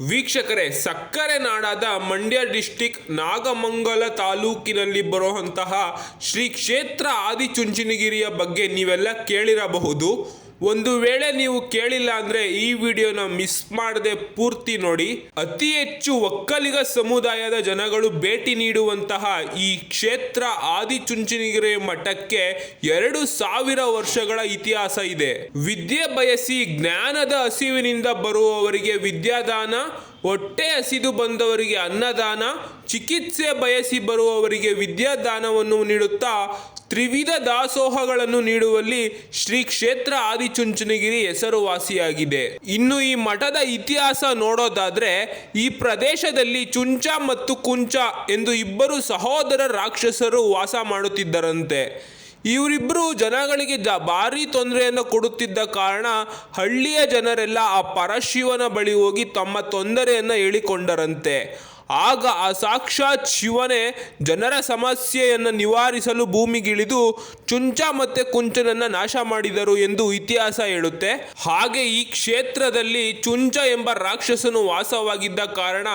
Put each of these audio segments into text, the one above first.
ವೀಕ್ಷಕರೇ ಸಕ್ಕರೆ ನಾಡಾದ ಮಂಡ್ಯ ಡಿಸ್ಟಿಕ್ ನಾಗಮಂಗಲ ತಾಲೂಕಿನಲ್ಲಿ ಬರುವಂತಹ ಶ್ರೀ ಕ್ಷೇತ್ರ ಆದಿಚುಂಚನಗಿರಿಯ ಬಗ್ಗೆ ನೀವೆಲ್ಲ ಕೇಳಿರಬಹುದು. ಒಂದು ವೇಳೆ ನೀವು ಕೇಳಿಲ್ಲ ಅಂದ್ರೆ ಈ ವಿಡಿಯೋನ ಮಿಸ್ ಮಾಡದೆ ಪೂರ್ತಿ ನೋಡಿ. ಅತಿ ಹೆಚ್ಚು ಒಕ್ಕಲಿಗ ಸಮುದಾಯದ ಜನಗಳು ಭೇಟಿ ನೀಡುವಂತಹ ಈ ಕ್ಷೇತ್ರ ಆದಿಚುಂಚನಗಿರಿ ಮಠಕ್ಕೆ ಎರಡು ಸಾವಿರ ವರ್ಷಗಳ ಇತಿಹಾಸ ಇದೆ. ವಿದ್ಯೆ ಬಯಸಿ ಜ್ಞಾನದ ಹಸಿವಿನಿಂದ ಬರುವವರಿಗೆ ವಿದ್ಯಾದಾನ, ಹೊಟ್ಟೆ ಹಸಿದು ಬಂದವರಿಗೆ ಅನ್ನದಾನ, ಚಿಕಿತ್ಸೆ ಬಯಸಿ ಬರುವವರಿಗೆ ವಿದ್ಯಾದಾನವನ್ನು ನೀಡುತ್ತಾ ತ್ರಿವಿಧ ದಾಸೋಹಗಳನ್ನು ನೀಡುವಲ್ಲಿ ಶ್ರೀ ಕ್ಷೇತ್ರ ಆದಿಚುಂಚನಗಿರಿ ಹೆಸರುವಾಸಿಯಾಗಿದೆ. ಇನ್ನು ಈ ಮಠದ ಇತಿಹಾಸ ನೋಡೋದಾದ್ರೆ ಈ ಪ್ರದೇಶದಲ್ಲಿ ಚುಂಚ ಮತ್ತು ಕುಂಚ ಎಂದು ಇಬ್ಬರು ಸಹೋದರ ರಾಕ್ಷಸರು ವಾಸ ಮಾಡುತ್ತಿದ್ದರಂತೆ. ಇವರಿಬ್ಬರು ಜನಗಳಿಗೆ ಜ ಭಾರಿ ತೊಂದರೆಯನ್ನು ಕೊಡುತ್ತಿದ್ದ ಕಾರಣ ಹಳ್ಳಿಯ ಜನರೆಲ್ಲ ಆ ಪರಶಿವನ ಬಳಿ ಹೋಗಿ ತಮ್ಮ ತೊಂದರೆಯನ್ನು ಹೇಳಿಕೊಂಡರಂತೆ. ಆಗ ಆ ಸಾಕ್ಷಾತ್ ಶಿವನೇ ಜನರ ಸಮಸ್ಯೆಯನ್ನು ನಿವಾರಿಸಲು ಭೂಮಿಗಿಳಿದು ಚುಂಚ ಮತ್ತೆ ಕುಂಚನನ್ನು ನಾಶ ಮಾಡಿದರು ಎಂದು ಇತಿಹಾಸ ಹೇಳುತ್ತೆ. ಹಾಗೆ ಈ ಕ್ಷೇತ್ರದಲ್ಲಿ ಚುಂಚ ಎಂಬ ರಾಕ್ಷಸನು ವಾಸವಾಗಿದ್ದ ಕಾರಣ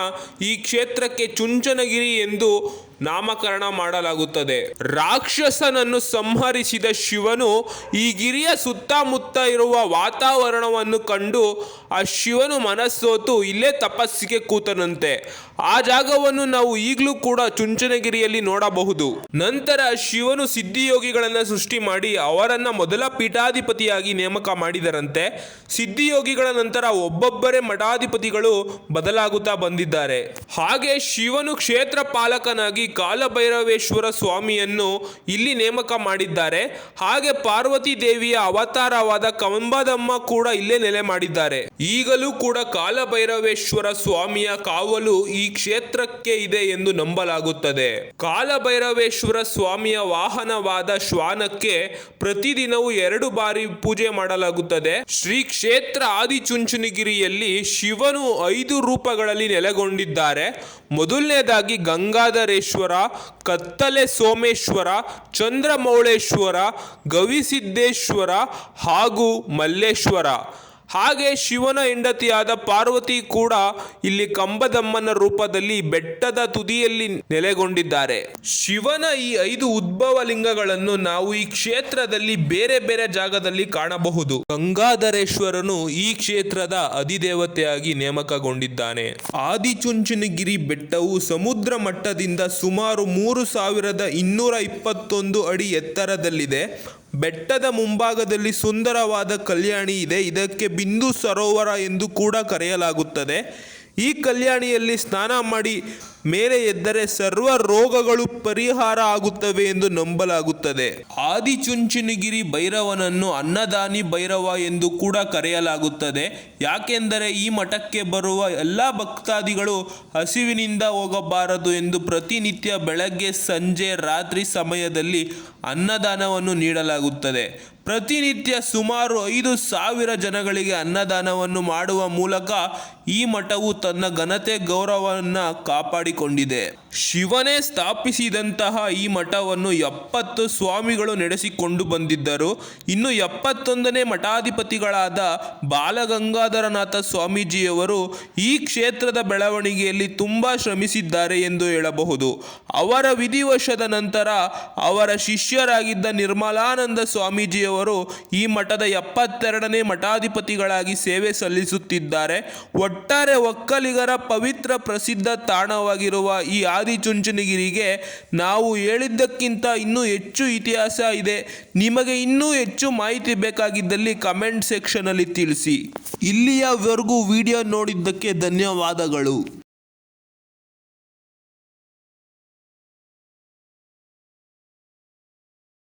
ಈ ಕ್ಷೇತ್ರಕ್ಕೆ ಚುಂಚನಗಿರಿ ಎಂದು ನಾಮಕರಣ ಮಾಡಲಾಗುತ್ತದೆ. ರಾಕ್ಷಸನನ್ನು ಸಂಹರಿಸಿದ ಶಿವನು ಈ ಗಿರಿಯ ಸುತ್ತಮುತ್ತ ಇರುವ ವಾತಾವರಣವನ್ನು ಕಂಡು ಆ ಶಿವನು ಮನಸ್ಸೋತು ಇಲ್ಲೇ ತಪಸ್ಸಿಗೆ ಕೂತನಂತೆ. ಆ ಜಾಗವನ್ನು ನಾವು ಈಗಲೂ ಕೂಡ ಚುಂಚನಗಿರಿಯಲ್ಲಿ ನೋಡಬಹುದು. ನಂತರ ಶಿವನು ಸಿದ್ಧಿಯೋಗಿಗಳನ್ನು ಸೃಷ್ಟಿ ಮಾಡಿ ಅವರನ್ನ ಮೊದಲ ಪೀಠಾಧಿಪತಿಯಾಗಿ ನೇಮಕ ಮಾಡಿದರಂತೆ. ಸಿದ್ಧಿಯೋಗಿಗಳ ನಂತರ ಒಬ್ಬೊಬ್ಬರೇ ಮಠಾಧಿಪತಿಗಳು ಬದಲಾಗುತ್ತಾ ಬಂದಿದ್ದಾರೆ. ಹಾಗೆ ಶಿವನು ಕ್ಷೇತ್ರ ಪಾಲಕನಾಗಿ ಕಾಲಭೈರವೇಶ್ವರ ಸ್ವಾಮಿಯನ್ನು ಇಲ್ಲಿ ನೇಮಕ ಮಾಡಿದ್ದಾರೆ. ಹಾಗೆ ಪಾರ್ವತಿ ದೇವಿಯ ಅವತಾರವಾದ ಕಂಬದಮ್ಮ ಕೂಡ ಇಲ್ಲೇ ನೆಲೆ ಮಾಡಿದ್ದಾರೆ. ಈಗಲೂ ಕೂಡ ಕಾಲಭೈರವೇಶ್ವರ ಸ್ವಾಮಿಯ ಕಾವಲು ಈ ಕ್ಷೇತ್ರಕ್ಕೆ ಇದೆ ಎಂದು ನಂಬಲಾಗುತ್ತದೆ. ಕಾಲಭೈರವೇಶ್ವರ ಸ್ವಾಮಿಯ ವಾಹನವಾದ ಶ್ವಾನಕ್ಕೆ ಪ್ರತಿದಿನವೂ ಎರಡು ಬಾರಿ ಪೂಜೆ ಮಾಡಲಾಗುತ್ತದೆ. ಶ್ರೀ ಕ್ಷೇತ್ರ ಆದಿಚುಂಚನಗಿರಿಯಲ್ಲಿ ಶಿವನು ಐದು ರೂಪಗಳಲ್ಲಿ ನೆಲೆಗೊಂಡಿದ್ದಾರೆ. ಮೊದಲನೇದಾಗಿ ಗಂಗಾಧರೇಶ್ವರ ಕತ್ತಲೆ ಸೋಮೇಶ್ವರ ಚಂದ್ರಮೌಳೇಶ್ವರ ಗವಿಸಿದ್ದೇಶ್ವರ ಹಾಗೂ ಮಲ್ಲೇಶ್ವರ. ಹಾಗೆ ಶಿವನ ಹೆಂಡತಿಯಾದ ಪಾರ್ವತಿ ಕೂಡ ಇಲ್ಲಿ ಕಂಬದಮ್ಮನ ರೂಪದಲ್ಲಿ ಬೆಟ್ಟದ ತುದಿಯಲ್ಲಿ ನೆಲೆಗೊಂಡಿದ್ದಾರೆ. ಶಿವನ ಈ ಐದು ಉದ್ಭವ ಲಿಂಗಗಳನ್ನು ನಾವು ಈ ಕ್ಷೇತ್ರದಲ್ಲಿ ಬೇರೆ ಬೇರೆ ಜಾಗದಲ್ಲಿ ಕಾಣಬಹುದು. ಗಂಗಾಧರೇಶ್ವರನು ಈ ಕ್ಷೇತ್ರದ ಅಧಿದೇವತೆಯಾಗಿ ನೇಮಕಗೊಂಡಿದ್ದಾನೆ. ಆದಿಚುಂಚನಗಿರಿ ಬೆಟ್ಟವು ಸಮುದ್ರ ಮಟ್ಟದಿಂದ ಸುಮಾರು ಮೂರು ಸಾವಿರದ ಇನ್ನೂರ ಇಪ್ಪತ್ತೊಂದು ಅಡಿ ಎತ್ತರದಲ್ಲಿದೆ. ಬೆಟ್ಟದ ಮುಂಭಾಗದಲ್ಲಿ ಸುಂದರವಾದ ಕಲ್ಯಾಣಿ ಇದೆ. ಇದಕ್ಕೆ ಬಿಂದು ಸರೋವರ ಎಂದು ಕೂಡ ಕರೆಯಲಾಗುತ್ತದೆ. ಈ ಕಲ್ಯಾಣಿಯಲ್ಲಿ ಸ್ನಾನ ಮಾಡಿ ಮೇಲೆ ಎದ್ದರೆ ಸರ್ವ ರೋಗಗಳು ಪರಿಹಾರ ಆಗುತ್ತವೆ ಎಂದು ನಂಬಲಾಗುತ್ತದೆ. ಆದಿಚುಂಚನಗಿರಿ ಭೈರವನನ್ನು ಅನ್ನದಾನಿ ಭೈರವ ಎಂದು ಕೂಡ ಕರೆಯಲಾಗುತ್ತದೆ. ಯಾಕೆಂದರೆ ಈ ಮಠಕ್ಕೆ ಬರುವ ಎಲ್ಲ ಭಕ್ತಾದಿಗಳು ಹಸಿವಿನಿಂದ ಹೋಗಬಾರದು ಎಂದು ಪ್ರತಿನಿತ್ಯ ಬೆಳಗ್ಗೆ, ಸಂಜೆ, ರಾತ್ರಿ ಸಮಯದಲ್ಲಿ ಅನ್ನದಾನವನ್ನು ನೀಡಲಾಗುತ್ತದೆ. ಪ್ರತಿನಿತ್ಯ ಸುಮಾರು ಐದು ಸಾವಿರ ಜನಗಳಿಗೆ ಅನ್ನದಾನವನ್ನು ಮಾಡುವ ಮೂಲಕ ಈ ಮಠವು ತನ್ನ ಘನತೆ ಗೌರವವನ್ನು ಕಾಪಾಡಿಕೊಂಡಿದೆ. ಶಿವನೇ ಸ್ಥಾಪಿಸಿದಂತಹ ಈ ಮಠವನ್ನು ಎಪ್ಪತ್ತು ಸ್ವಾಮಿಗಳು ನಡೆಸಿಕೊಂಡು ಬಂದಿದ್ದರು. ಇನ್ನು ಎಪ್ಪತ್ತೊಂದನೇ ಮಠಾಧಿಪತಿಗಳಾದ ಬಾಲಗಂಗಾಧರನಾಥ ಸ್ವಾಮೀಜಿಯವರು ಈ ಕ್ಷೇತ್ರದ ಬೆಳವಣಿಗೆಯಲ್ಲಿ ತುಂಬ ಶ್ರಮಿಸಿದ್ದಾರೆ ಎಂದು ಹೇಳಬಹುದು. ಅವರ ವಿಧಿವಶದ ನಂತರ ಅವರ ಶಿಷ್ಯರಾಗಿದ್ದ ನಿರ್ಮಲಾನಂದ ಸ್ವಾಮೀಜಿಯವರು ಈ ಮಠದ ಎಪ್ಪತ್ತೆರಡನೇ ಮಠಾಧಿಪತಿಗಳಾಗಿ ಸೇವೆ ಸಲ್ಲಿಸುತ್ತಿದ್ದಾರೆ. ಒಟ್ಟಾರೆ ಒಕ್ಕಲಿಗರ ಪವಿತ್ರ ಪ್ರಸಿದ್ಧ ತಾಣವಾಗಿರುವ ಈ ಆದಿಚುಂಚನಗಿರಿಗೆ ನಾವು ಹೇಳಿದ್ದಕ್ಕಿಂತ ಇನ್ನೂ ಹೆಚ್ಚು ಇತಿಹಾಸ ಇದೆ. ನಿಮಗೆ ಇನ್ನೂ ಹೆಚ್ಚು ಮಾಹಿತಿ ಬೇಕಾಗಿದ್ದಲ್ಲಿ ಕಮೆಂಟ್ ಸೆಕ್ಷನಲ್ಲಿ ತಿಳಿಸಿ. ಇಲ್ಲಿಯವರೆಗೂ ವಿಡಿಯೋ ನೋಡಿದ್ದಕ್ಕೆ ಧನ್ಯವಾದಗಳು.